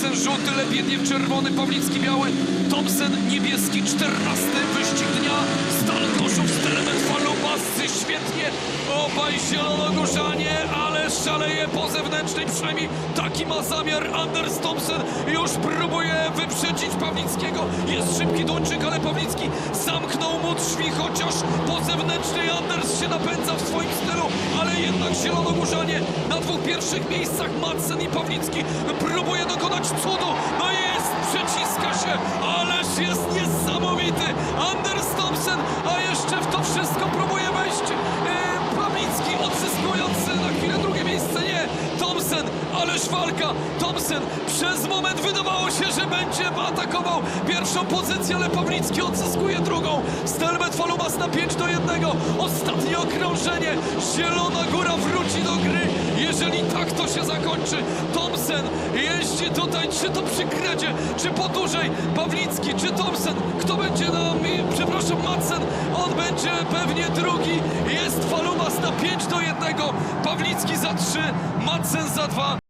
Thompson żółty, Lebiedniew czerwony, Pawlicki biały, Thompson niebieski, 14 wyścig dnia, Stal Gorzów, Stelmet Falubascy, świetnie, obaj zielonogórzanie, ale szaleje po zewnętrznej, przynajmniej. Taki ma zamiar Anders Thompson, już próbuje wyprzedzić Pawlickiego, jest szybki Duńczyk, ale Pawlicki zamknął mu drzwi, chociaż po zewnętrznej Anders się napędza w swoim stylu, jednak zielonogórzanie na dwóch pierwszych miejscach, Madsen i Pawlicki próbuje dokonać cudu, no i walka, Thompson, przez moment wydawało się, że będzie atakował pierwszą pozycję, ale Pawlicki odzyskuje drugą, Stelmet Falubas na 5 do 1, ostatnie okrążenie, Zielona Góra wróci do gry, jeżeli tak to się zakończy, Thompson jeździ tutaj, czy to przy kredzie, czy po dłużej, Pawlicki, czy Thompson, kto będzie na, przepraszam, Madsen, on będzie pewnie drugi, jest Falubas na 5 do 1, Pawlicki za 3, Madsen za 2,